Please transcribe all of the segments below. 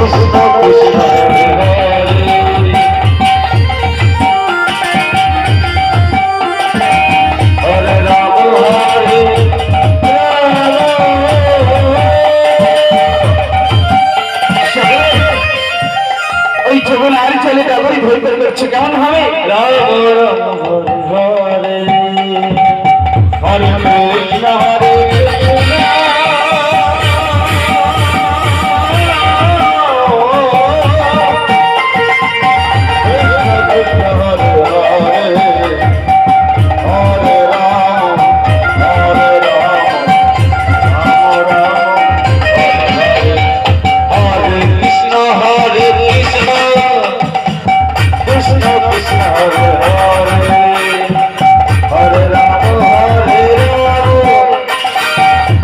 Krishna Krishna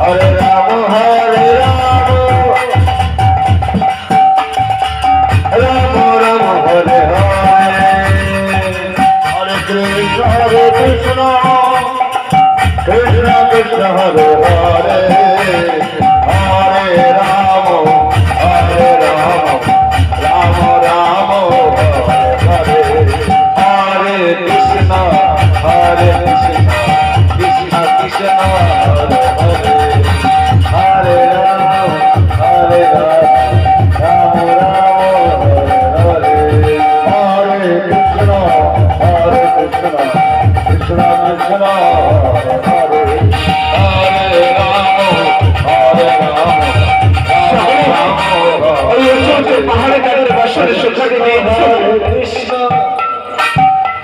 हरे राम हरे राम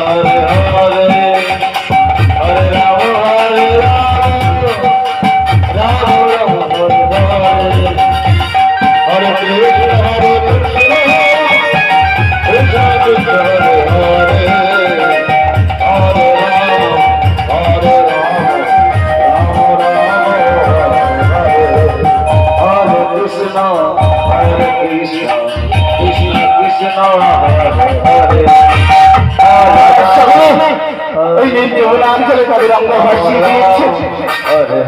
আমার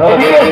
¿no?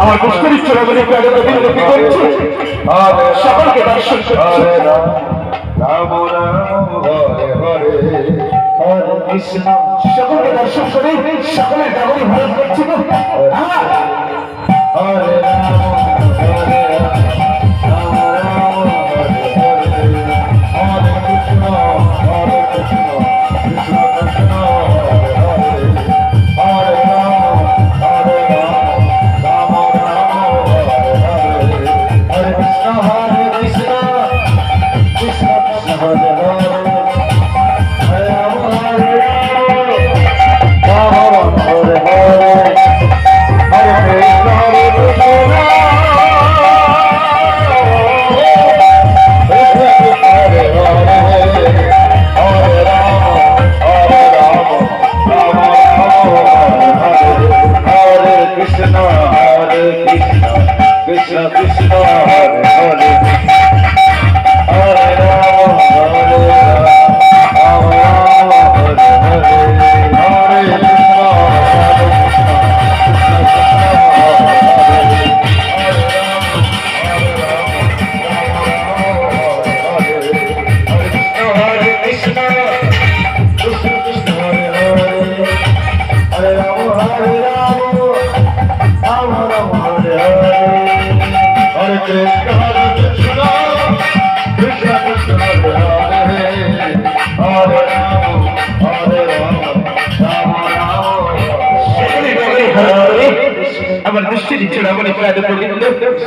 আমার বুঝতে ইচ্ছে হবে একটু আগে প্রতিনিধি করছি। আর সকলকে দর্শন হরে রাম রাম রাম হরে হরে। সকলকে দর্শন করে সকলের নাগরিক ভারত করছি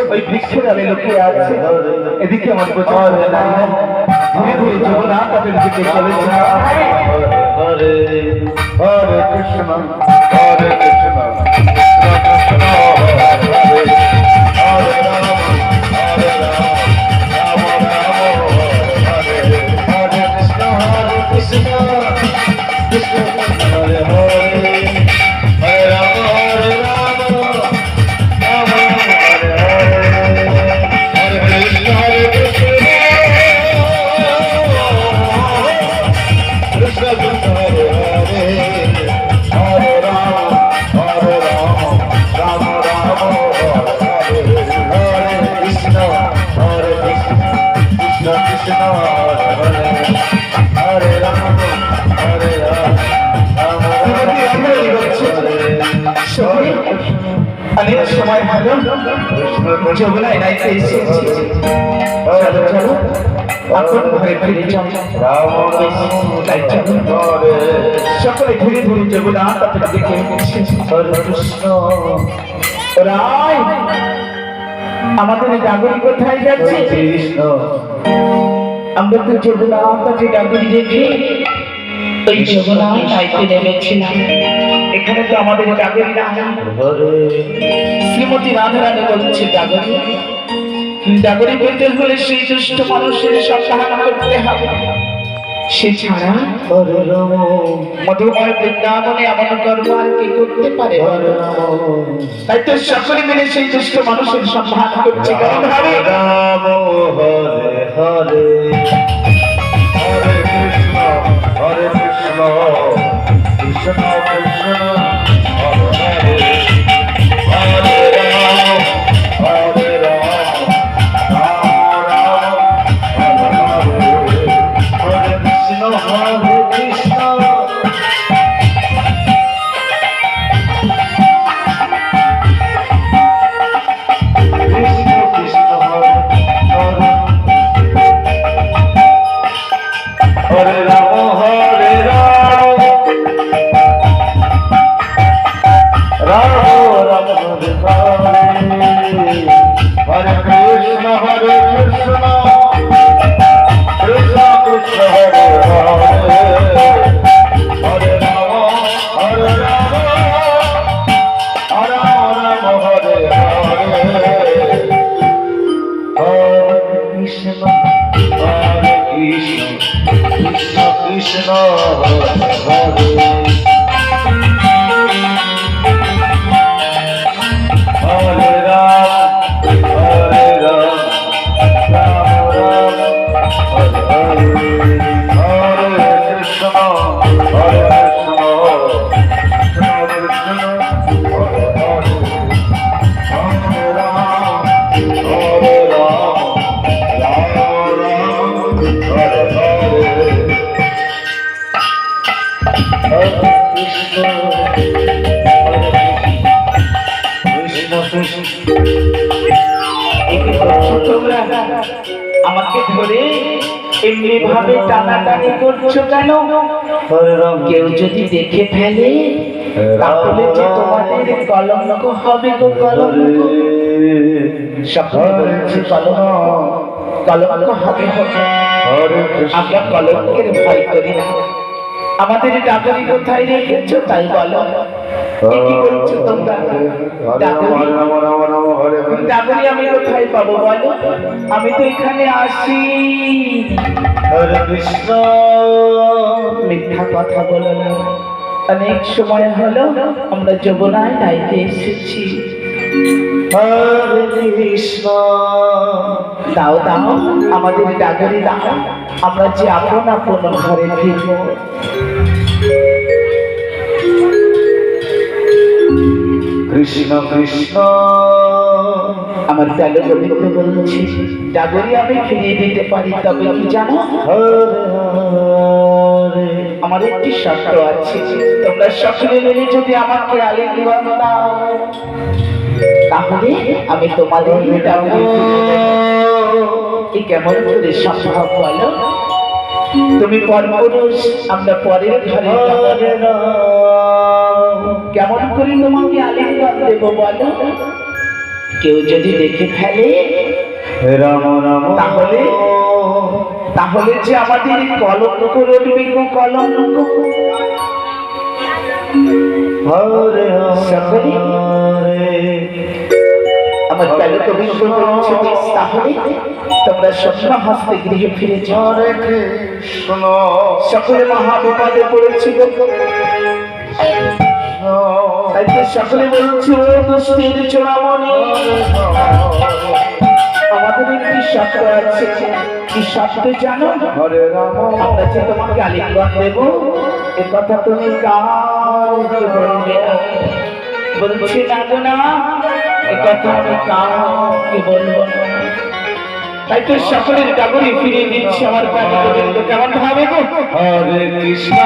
ওই বৃক্ষের আলে লুকিয়ে আছে। এদিকে আমার বোঝা ধীরে ধীরে যমুনা তাদের দিকে চলেছে হরে হরে কৃষ্ণ। হরে কৃষ্ণ। কৃষ্ণ। যমুনায় নাইতে এসেছি চলো চলো আপন ঘরে ফিরে যাও তাই চলো সকলে ধীরে ধীরে যমুনা দিকে এগোচ্ছে। হরে কৃষ্ণ রায় আমাদের ডাগরি কোথায় যাচ্ছে কৃষ্ণ আমরা তো যমুনা তাকে ডাগরি দেখে ওই যমুনা নাইতে নেমেছিলাম এখানে তো আমাদের ডাগরি শ্রীমতী রাধারানী বলছে ডাগরি ডাগরি পেতে হলে সেই দুষ্ট মানুষের সপ্তাহান করতে হবে। সে ছাড়া হরে মধুময় বৃন্দাবনে এমন কর্ম আর কি করতে পারে? তাই তো সকলে মিলে সেই দুষ্ট মানুষের সম্মান করছে। কেমন ভাবে। রাম হরে হরে। হরে কৃষ্ণ হরে কৃষ্ণ। কৃষ্ণ কৃষ্ণ রাম তোমরা? আমাকে ধরে এমনি ভাবে টানাটানি করছ কেন হরে রাম কেউ যদি দেখে ফেলে তাহলে যে তোমাদের কলঙ্ক হবে গো কলঙ্ক সকলে বলছে কলঙ্ক হবে আমরা কলঙ্কের ভয় করি না আমাদের ডাকরি কোথায় রেখেছো তাই বলো। কি বলছো তোমরা? ডাকরি? ডাকরি আমি কোথায় পাবো বলো? আমি তো এখানে আসি। কৃষ্ণ। মিথ্যা কথা বলো না। অনেক সময় হলো আমরা যমুনায় নাইতে এসেছি। দাও দাও আমাদের ডাগরি দাও। আমরা যে আপন আপন ঘরে ফিরব। কৃষ্ণ কৃষ্ণ। আমার প্যালো গোবিন্দ বলছি ডাগরি আমি ফিরিয়ে দিতে পারি তবে কি জানো? আমার একটি শর্ত আছে তোমরা সকলে মিলে যদি আমাকে আলিঙ্গন দাও। তাহলে আমি তোমাদের দেব। কি কেমন করে সম্ভব বলো তুমি পরপুরুষ, আমরা পরের ঘরে। কেমন করে তোমাকে আলিঙ্গন দেব বলো কেউ যদি দেখে ফেলে রাম রাম তাহলে? তাহলে যে আমাদের কলঙ্ক রটবে গো কলঙ্ক সকলে? আমার তাহলে তো বেশ তাহলে তোমরা স্বপ্ন হস্তে গৃহে ফিরে সকলে মহা বিপদে পড়েছিল সকলে বলছে ও দুষ্টির চূড়ামণি আমাদের একটি শব্দ আছে। কি শব্দ জানো? আমরা যে তোমাকে আলিঙ্গন দেব এ কথা তুমি কাউকে বলবে না। বলছি না। গো তো আমি তাই তো সকলের ডাগরি ফিরিয়ে দিচ্ছি আমার প্রাণ কেমন ভাবে গো? হরে কৃষ্ণ।